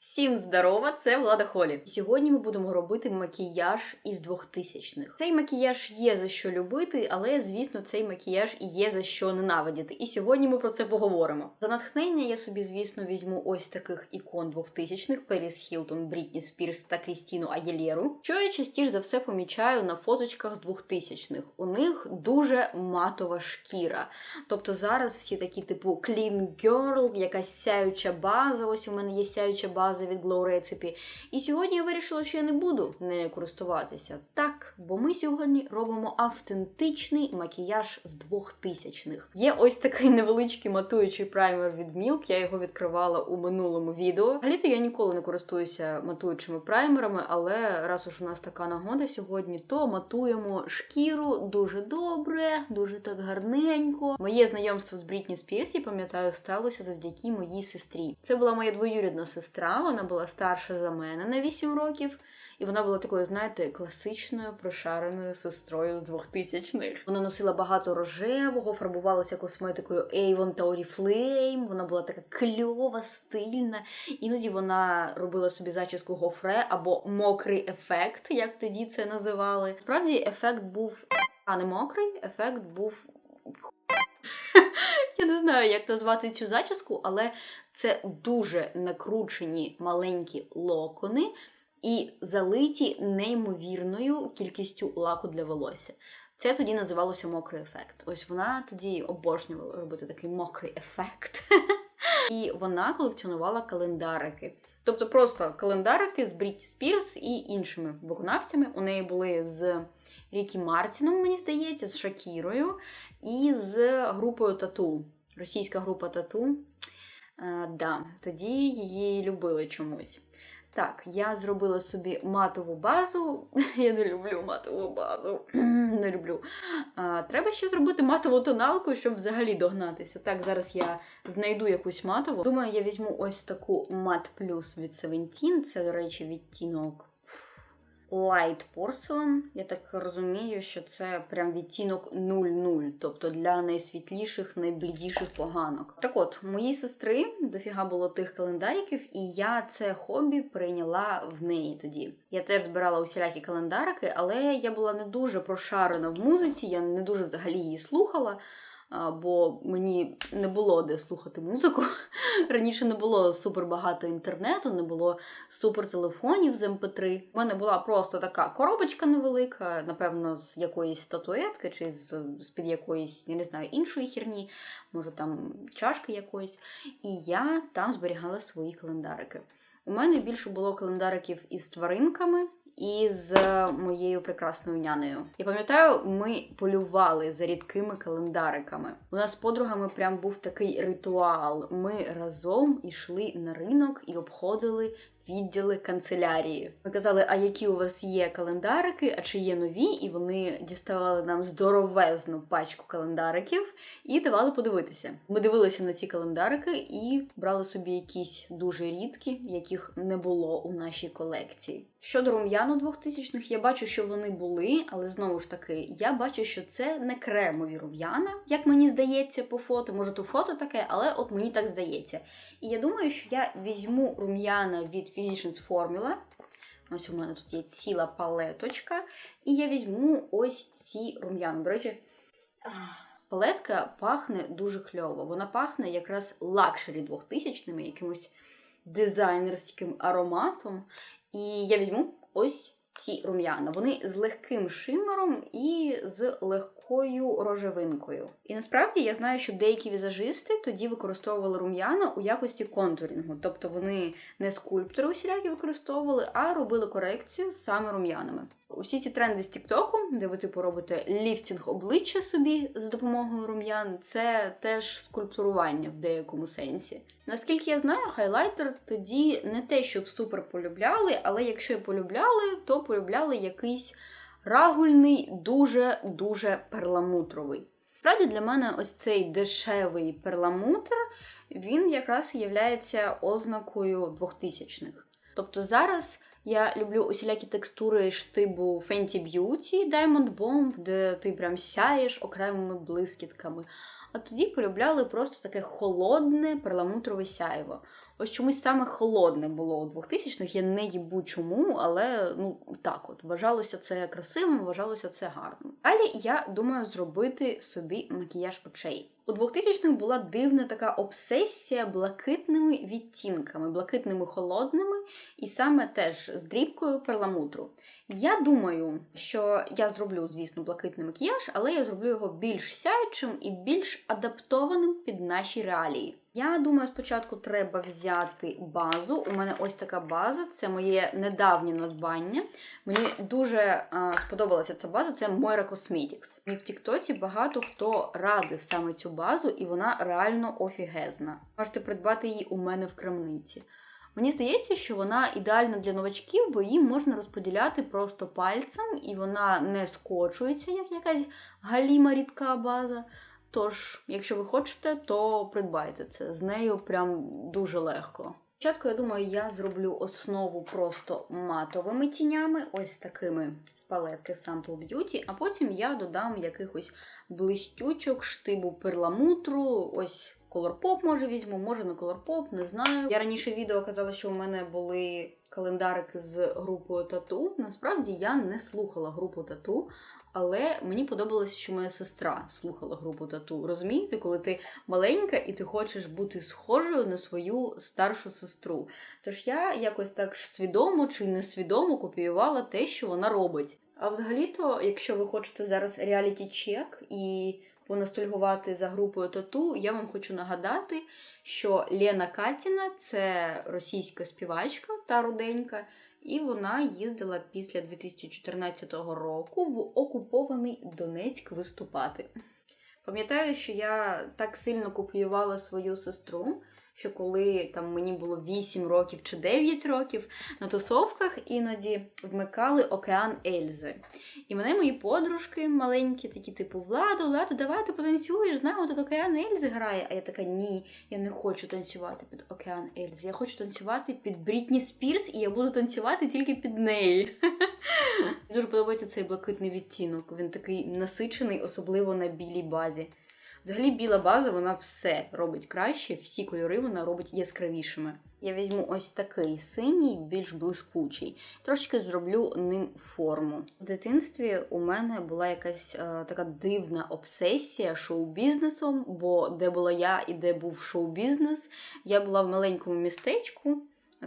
Всім здорова, це Влада Холі. Сьогодні ми будемо робити макіяж із 2000-х. Цей макіяж є за що любити, але звісно, цей макіяж і є за що ненавидіти. І сьогодні ми про це поговоримо. За натхнення я собі, звісно, візьму ось таких ікон 2000-х: Періс Хілтон, Брітні Спірс та Крістіну Агілєру. Що я частіше за все помічаю на фоточках з 2000-х. У них дуже матова шкіра. Тобто зараз всі такі, типу, clean girl, якась сяюча база. Ось у мене є сяюча база від Glow Recipe. І сьогодні я вирішила, що я не буду нею користуватися. Так, бо ми сьогодні робимо автентичний макіяж з 2000-х. Є ось такий невеличкий матуючий праймер від Milk, я його відкривала у минулому відео. Взагалі-то я ніколи не користуюся матуючими праймерами, але раз уж у нас така нагода сьогодні, то матуємо шкіру дуже добре, дуже так гарненько. Моє знайомство з Брітні Спірс, я пам'ятаю, сталося завдяки моїй сестрі. Це була моя двоюрідна сестра, вона була старша за мене на 8 років. І вона була такою, знаєте, класичною прошареною сестрою з 2000-х. Вона носила багато рожевого, фарбувалася косметикою Avon та Oriflame. Вона була така кльова, стильна. Іноді вона робила собі зачіску гофре або мокрий ефект, як тоді це називали. Справді, ефект був а не мокрий, ефект був. Я не знаю, як назвати цю зачіску, але це дуже накручені маленькі локони і залиті неймовірною кількістю лаку для волосся. Це тоді називалося мокрий ефект. Ось вона тоді обожнювала робити такий мокрий ефект. І вона колекціонувала календарики. Тобто просто календарики з Брітті Спірс і іншими виконавцями. У неї були з Рікі Мартіном, мені здається, з Шакірою і з групою Тату. Російська група Тату. Е, да, Тоді її любили чомусь. Так, я зробила собі матову базу. Я не люблю матову базу. не люблю. А, Треба ще зробити матову тоналку, щоб взагалі догнатися. Так, зараз я знайду якусь матову. Думаю, я візьму ось таку мат плюс від Seventeen. Це, до речі, відтінок Light Porcelain. Я так розумію, що це прям відтінок 0-0, тобто для найсвітліших, найблідіших поганок. Так от, моїй сестри дофіга було тих календариків, і я це хобі прийняла в неї тоді. Я теж збирала усілякі календарики, але я була не дуже прошарена в музиці, я не дуже взагалі її слухала бо мені не було де слухати музику. Раніше не було супер багато інтернету, не було супер телефонів з МП3. У мене була просто така коробочка невелика, напевно, з якоїсь статуетки чи з, з під якоїсь, я не знаю, іншої херні, може там чашки якоїсь. І я там зберігала свої календарики. У мене більше було календариків із тваринками із моєю прекрасною нянею. Я пам'ятаю, ми полювали за рідкими календариками. У нас з подругами прям був такий ритуал. Ми разом йшли на ринок і обходили відділи канцелярії. Ми казали, а які у вас є календарики, а чи є нові? І вони діставали нам здоровезну пачку календариків і давали подивитися. Ми дивилися на ці календарики і брали собі якісь дуже рідкі, яких не було у нашій колекції. Щодо рум'яну 2000-х, я бачу, що вони були, але знову ж таки, я бачу, що це не кремові рум'яна, як мені здається по фото. Може, то фото таке, але от мені так здається. І я думаю, що я візьму рум'яна від Physicians Formula. Ось у мене тут є ціла палеточка. І я візьму ось ці рум'яна. До речі, палетка пахне дуже кльово. Вона пахне якраз лакшері 2000-ми, якимось дизайнерським ароматом. І я візьму ось ці рум'яна. Вони з легким шимером і з легкою рожевинкою. І насправді я знаю, що деякі візажисти тоді використовували рум'яна у якості контурінгу. Тобто вони не скульптори усілякі використовували, а робили корекцію саме рум'янами. Усі ці тренди з Тіктоку, де ви типу робите ліфтінг обличчя собі за допомогою рум'ян, це теж скульптурування в деякому сенсі. Наскільки я знаю, хайлайтер тоді не те, щоб супер полюбляли, але якщо і полюбляли, то полюбляли якийсь рагульний, дуже-дуже перламутровий. Справді для мене ось цей дешевий перламутр, він якраз є ознакою 2000-х. Тобто зараз. Я люблю усілякі текстури штибу Fenty Beauty Diamond Bomb, де ти прям сяєш окремими блискітками. А тоді полюбляли просто таке холодне перламутрове сяйво. Ось чомусь саме холодне було у 2000-х. Я не їбу чому, але ну так от вважалося це красивим, вважалося це гарним. Далі я думаю зробити собі макіяж очей. У 2000-х була дивна така обсесія блакитними відтінками, блакитними холодними, і саме теж з дрібкою перламутру. Я думаю, що я зроблю, звісно, блакитний макіяж, але я зроблю його більш сяючим і більш адаптованим під наші реалії. Я думаю, спочатку треба взяти базу. У мене ось така база, це моє недавнє надбання. Мені дуже а, сподобалася ця база, це Moira Cosmetics. І в Тіктоці багато хто радив саме цю базу, і вона реально офігезна. Можете придбати її у мене в крамниці. Мені здається, що вона ідеальна для новачків, бо її можна розподіляти просто пальцем, і вона не скочується, як якась галіма рідка база. Тож, якщо ви хочете, то придбайте це. З нею прям дуже легко. Спочатку, я думаю, я зроблю основу просто матовими тінями, ось такими з палетки Sample Beauty, а потім я додам якихось блистючок, штибу перламутру, ось Colourpop може візьму, може не Colourpop, не знаю. Я раніше відео казала, що у мене були календарики з групою тату. Насправді я не слухала групу тату, але мені подобалося, що моя сестра слухала групу тату. Розумієте, коли ти маленька і ти хочеш бути схожою на свою старшу сестру. Тож я якось так свідомо чи несвідомо копіювала те, що вона робить. А взагалі-то, якщо ви хочете зараз реаліті чек і понастольгувати за групою тату, я вам хочу нагадати, що Лена Катіна це російська співачка та руденька, і вона їздила після 2014 року в окупований Донецьк виступати. Пам'ятаю, що я так сильно копіювала свою сестру, що коли там мені було 8 років чи 9 років, на тусовках іноді вмикали океан Ельзи. І мене мої подружки маленькі, такі, типу, Владу, Владу, давай ти потанцюєш, знаємо, тут океан Ельзи грає. А я така, ні, я не хочу танцювати під океан Ельзи. Я хочу танцювати під Брітні Спірс, і я буду танцювати тільки під неї. Дуже подобається цей блакитний відтінок. Він такий насичений, особливо на білій базі. Взагалі, біла база, вона все робить краще, всі кольори вона робить яскравішими. Я візьму ось такий синій, більш блискучий. Трошки зроблю ним форму. В дитинстві у мене була якась е, така дивна обсесія шоу-бізнесом, бо де була я і де був шоу-бізнес, я була в маленькому містечку.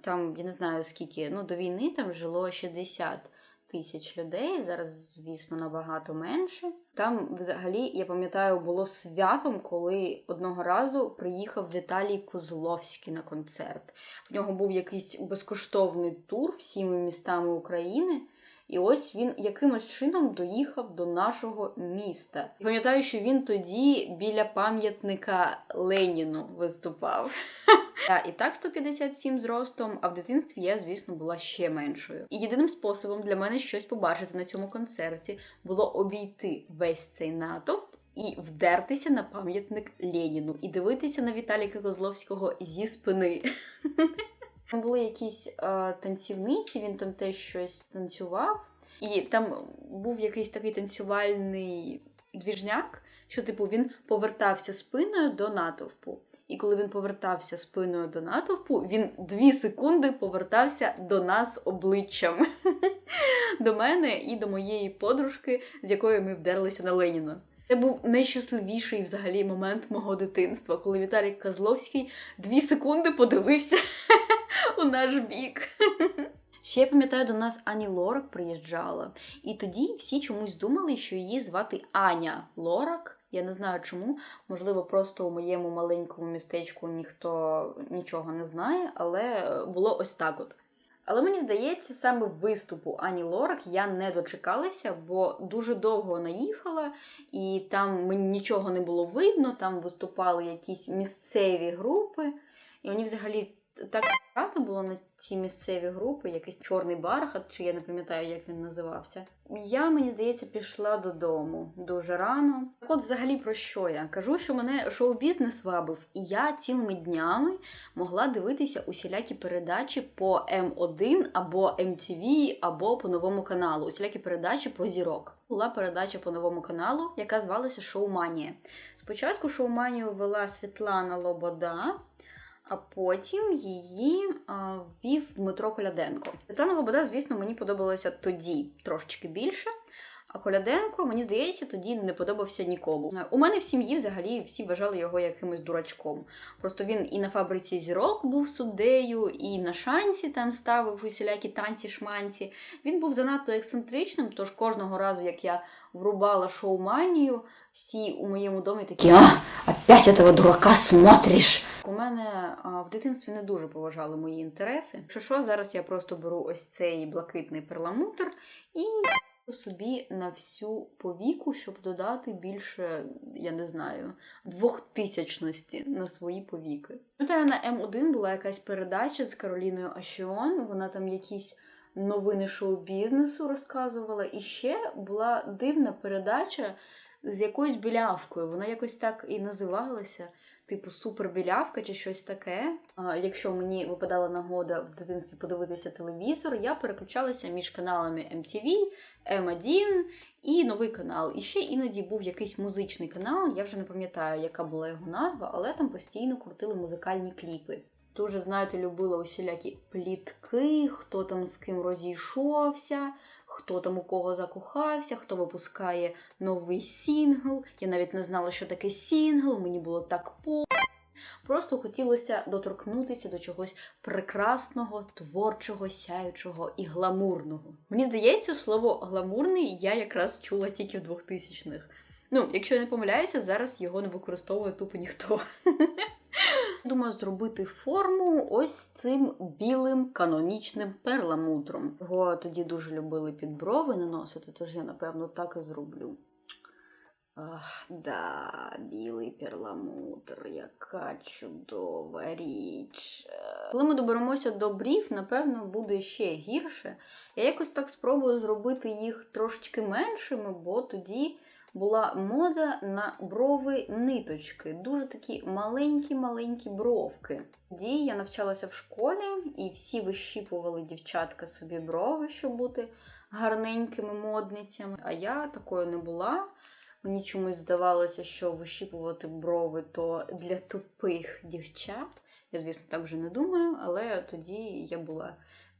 Там, я не знаю скільки, ну до війни там жило 60 тисяч людей. Зараз, звісно, набагато менше. Там, взагалі, я пам'ятаю, було святом, коли одного разу приїхав Віталій Козловський на концерт. В нього був якийсь безкоштовний тур всіми містами України. І ось він якимось чином доїхав до нашого міста. Пам'ятаю, що він тоді біля пам'ятника Леніну виступав. Я і так 157 зростом, а в дитинстві я, звісно, була ще меншою. І єдиним способом для мене щось побачити на цьому концерті було обійти весь цей натовп. І вдертися на пам'ятник Леніну і дивитися на Віталіка Козловського зі спини. Там були якісь е, танцівниці, він там теж щось танцював, і там був якийсь такий танцювальний двіжняк, що, типу, він повертався спиною до натовпу. І коли він повертався спиною до натовпу, він дві секунди повертався до нас обличчям. До мене і до моєї подружки, з якою ми вдерлися на Леніна. Це був найщасливіший взагалі момент мого дитинства, коли Віталій Козловський дві секунди подивився у наш бік. Ще я пам'ятаю, до нас Ані Лорак приїжджала, і тоді всі чомусь думали, що її звати Аня Лорак. Я не знаю чому. Можливо, просто у моєму маленькому містечку ніхто нічого не знає, але було ось так от. Але мені здається, саме виступу Ані Лорак я не дочекалася, бо дуже довго вона їхала, і там мені нічого не було видно. Там виступали якісь місцеві групи, і мені взагалі так багато було на ці місцеві групи, якийсь чорний бархат, чи я не пам'ятаю, як він називався. Я, мені здається, пішла додому дуже рано. Так от, взагалі, про що я? Кажу, що мене шоу-бізнес вабив, і я цілими днями могла дивитися усілякі передачі по М1 або MTV, або по новому каналу. Усілякі передачі про зірок. Була передача по новому каналу, яка звалася Шоуманія. Спочатку шоуманію вела Світлана Лобода. А потім її ввів Дмитро Коляденко. Світлана Лобода, звісно, мені подобалася тоді трошечки більше. А Коляденко, мені здається, тоді не подобався нікому. У мене в сім'ї взагалі всі вважали його якимось дурачком. Просто він і на фабриці зірок був суддею, і на шансі там ставив усілякі танці-шманці. Він був занадто ексцентричним, тож кожного разу, як я врубала шоуманію, всі у моєму домі такі а, опять этого дурака смотриш. У мене в дитинстві не дуже поважали мої інтереси. Що що, зараз я просто беру ось цей блакитний перламутр і собі на всю повіку, щоб додати більше, я не знаю, двохтисячності на свої повіки. Пам'ятаю, на М1 була якась передача з Кароліною Ашіон. Вона там якісь новини шоу-бізнесу розказувала. І ще була дивна передача з якоюсь білявкою. Вона якось так і називалася. Типу супербілявка чи щось таке. Якщо мені випадала нагода в дитинстві подивитися телевізор, я переключалася між каналами MTV, M1 і новий канал. І ще іноді був якийсь музичний канал, я вже не пам'ятаю, яка була його назва, але там постійно крутили музикальні кліпи. Дуже, знаєте, любила усілякі плітки, хто там з ким розійшовся, хто там у кого закохався, хто випускає новий сінгл. Я навіть не знала, що таке сінгл, мені було так по. Просто хотілося доторкнутися до чогось прекрасного, творчого, сяючого і гламурного. Мені здається, слово гламурний я якраз чула тільки в 2000-х. Ну, якщо я не помиляюся, зараз його не використовує тупо ніхто. Думаю, зробити форму ось цим білим канонічним перламутром. Його тоді дуже любили під брови наносити, тож я, напевно, так і зроблю. Ах, да, білий перламутр, яка чудова річ. Коли ми доберемося до брів, напевно, буде ще гірше. Я якось так спробую зробити їх трошечки меншими, бо тоді була мода на брови ниточки, дуже такі маленькі-маленькі бровки. Тоді я навчалася в школі, і всі вищіпували дівчатка собі брови, щоб бути гарненькими модницями. А я такою не була. Мені чомусь здавалося, що вищіпувати брови то для тупих дівчат. Я, звісно, так вже не думаю, але тоді я була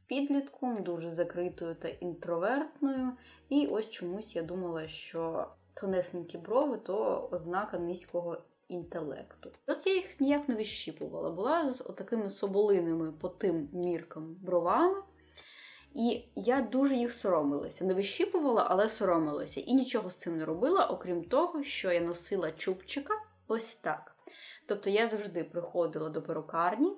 підлітком, дуже закритою та інтровертною. І ось чомусь я думала, що тонесенькі брови то ознака низького інтелекту. От я їх ніяк не вищіпувала. Була з отакими соболиними по тим міркам бровами. І я дуже їх соромилася. Не вищіпувала, але соромилася. І нічого з цим не робила, окрім того, що я носила чубчика ось так. Тобто я завжди приходила до перукарні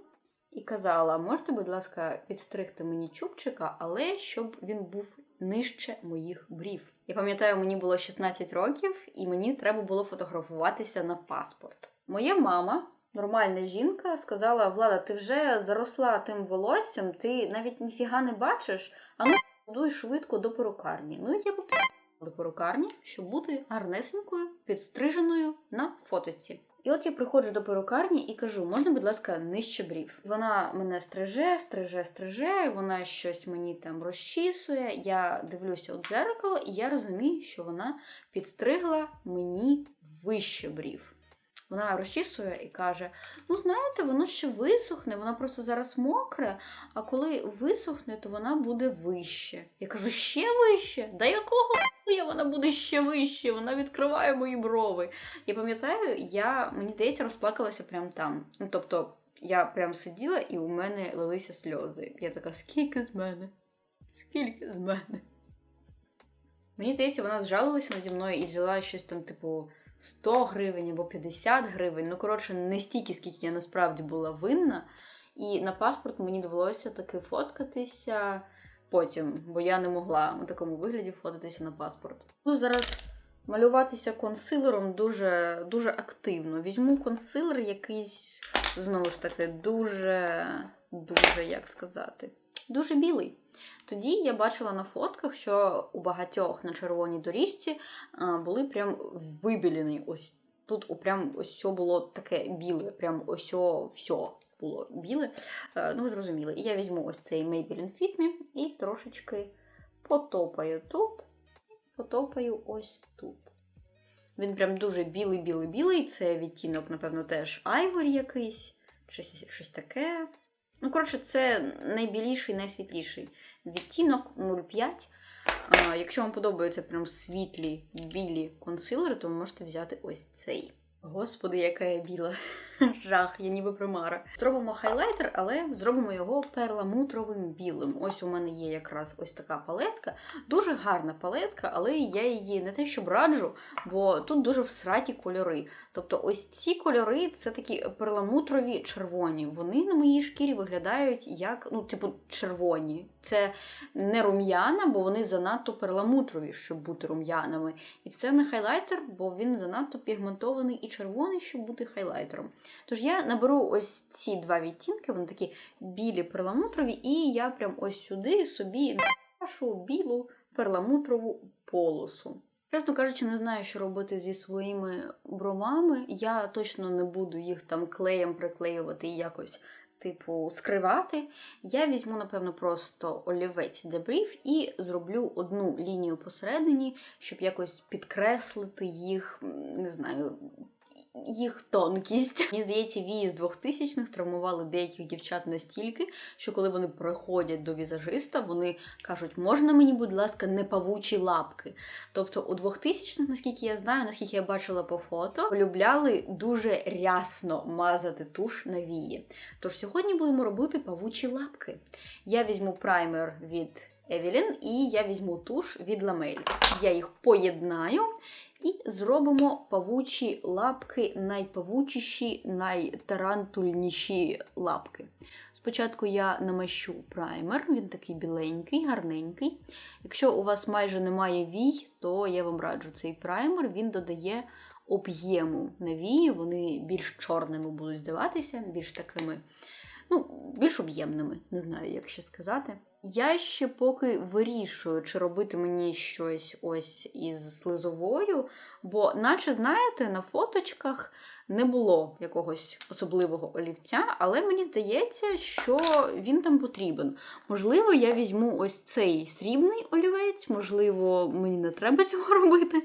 і казала: можете, будь ласка, підстригти мені чубчика, але щоб він був нижче моїх брів. Я пам'ятаю, мені було 16 років, і мені треба було фотографуватися на паспорт. Моя мама. Нормальна жінка сказала: Влада, ти вже заросла тим волоссям, ти навіть ніфіга не бачиш, а ну дуй швидко до перукарні. Ну я попала до перукарні, щоб бути гарнесенькою, підстриженою на фотоці. І от я приходжу до перукарні і кажу: можна, будь ласка, нижче брів. Вона мене стриже, стриже, стриже, вона щось мені там розчісує. Я дивлюся у дзеркало, і я розумію, що вона підстригла мені вище брів. Вона розчісує і каже: Ну, знаєте, воно ще висохне, воно просто зараз мокре, а коли висохне, то вона буде вище. Я кажу, ще вище? Да якого хуя вона буде ще вище? Вона відкриває мої брови. Я пам'ятаю, я, мені здається, розплакалася прямо там. Ну, тобто, я прям сиділа і у мене лилися сльози. Я така, скільки з мене? Скільки з мене? Мені здається, вона зжалилася наді мною і взяла щось там, типу. 100 гривень або 50 гривень. Ну, коротше, не стільки, скільки я насправді була винна. І на паспорт мені довелося таки фоткатися потім, бо я не могла у такому вигляді фотатися на паспорт. Ну, зараз малюватися консилером дуже дуже активно. Візьму консилер якийсь, знову ж таки, дуже, дуже, як сказати, дуже білий. Тоді я бачила на фотках, що у багатьох на червоній доріжці були прям вибілені. Ось тут прям ось все було таке біле, прям ось все було біле. Ну, ви зрозуміли. І я візьму ось цей Maybelline Fit Me і трошечки потопаю тут, потопаю ось тут. Він прям дуже білий-білий-білий. Це відтінок, напевно, теж айворі якийсь щось, щось таке. Ну, коротше, це найбіліший, найсвітліший відтінок 0,5. А, якщо вам подобаються прям світлі білі консилери, то ви можете взяти ось цей. Господи, яка я біла. Жах, я ніби примара. Зробимо хайлайтер, але зробимо його перламутровим білим. Ось у мене є якраз ось така палетка. Дуже гарна палетка, але я її не те, щоб раджу, бо тут дуже всраті кольори. Тобто, ось ці кольори це такі перламутрові червоні. Вони на моїй шкірі виглядають як, ну, типу, червоні. Це не рум'яна, бо вони занадто перламутрові, щоб бути рум'янами. І це не хайлайтер, бо він занадто пігментований і червоний, щоб бути хайлайтером. Тож я наберу ось ці два відтінки, вони такі білі перламутрові, і я прям ось сюди собі нашу білу перламутрову полосу. Чесно кажучи, не знаю, що робити зі своїми бровами. Я точно не буду їх там клеєм приклеювати і якось, типу, скривати. Я візьму, напевно, просто олівець дебрів і зроблю одну лінію посередині, щоб якось підкреслити їх, не знаю. Їх тонкість. Мені здається, вії з 2000-х травмували деяких дівчат настільки, що коли вони приходять до візажиста, вони кажуть, можна мені, будь ласка, не павучі лапки. Тобто у 2000-х, наскільки я знаю, наскільки я бачила по фото, полюбляли дуже рясно мазати туш на вії. Тож сьогодні будемо робити павучі лапки. Я візьму праймер від Евелін і я візьму туш від Ламель. Я їх поєднаю. І зробимо павучі лапки, найпавучіші, найтарантульніші лапки. Спочатку я намащу праймер, він такий біленький, гарненький. Якщо у вас майже немає вій, то я вам раджу цей праймер, він додає об'єму на вії, вони більш чорними будуть здаватися, більш такими, ну, більш об'ємними, не знаю, як ще сказати. Я ще поки вирішую, чи робити мені щось ось із слизовою, бо, наче, знаєте, на фоточках не було якогось особливого олівця, але мені здається, що він там потрібен. Можливо, я візьму ось цей срібний олівець, можливо, мені не треба цього робити.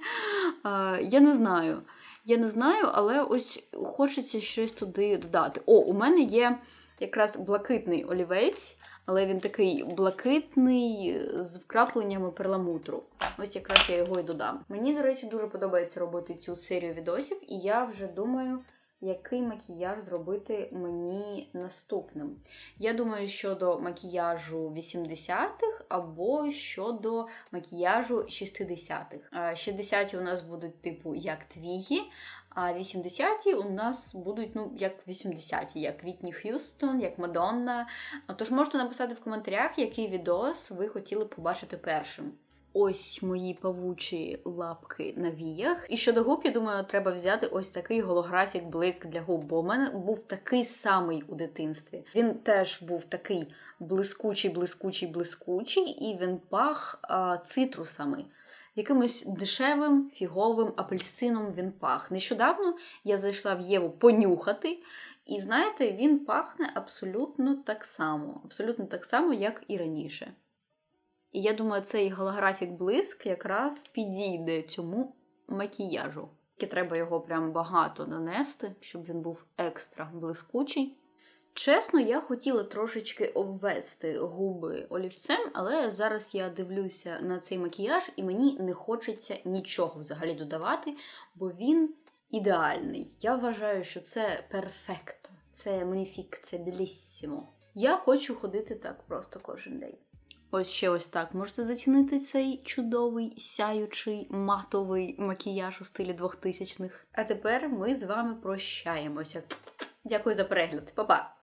Я не знаю. Я не знаю, але ось хочеться щось туди додати. О, у мене є якраз блакитний олівець, але він такий блакитний з вкрапленнями перламутру. Ось якраз я його і додам. Мені, до речі, дуже подобається робити цю серію відосів, і я вже думаю, який макіяж зробити мені наступним. Я думаю, щодо макіяжу 80-х або щодо макіяжу 60-х. 60-ті у нас будуть, типу, як твігі, а 80-ті у нас будуть, ну, як 80-ті, як Вітні Х'юстон, як Мадонна. Тож можете написати в коментарях, який відос ви хотіли побачити першим. Ось мої павучі лапки на віях. І щодо губ, я думаю, треба взяти ось такий голографік блиск для губ, бо у мене був такий самий у дитинстві. Він теж був такий блискучий, блискучий, блискучий, і він пах а, цитрусами. Якимось дешевим фіговим апельсином він пах. Нещодавно я зайшла в Єву понюхати, і знаєте, він пахне абсолютно так само, абсолютно так само, як і раніше. І я думаю, цей голографік блиск якраз підійде цьому макіяжу. Треба його прям багато нанести, щоб він був екстра блискучий. Чесно, я хотіла трошечки обвести губи олівцем, але зараз я дивлюся на цей макіяж, і мені не хочеться нічого взагалі додавати, бо він ідеальний. Я вважаю, що це перфекто, це маніфік, це беліссімо. Я хочу ходити так просто кожен день. Ось ще ось так можете зацінити цей чудовий, сяючий, матовий макіяж у стилі 2000-х. А тепер ми з вами прощаємося. Дякую за перегляд, Па-па!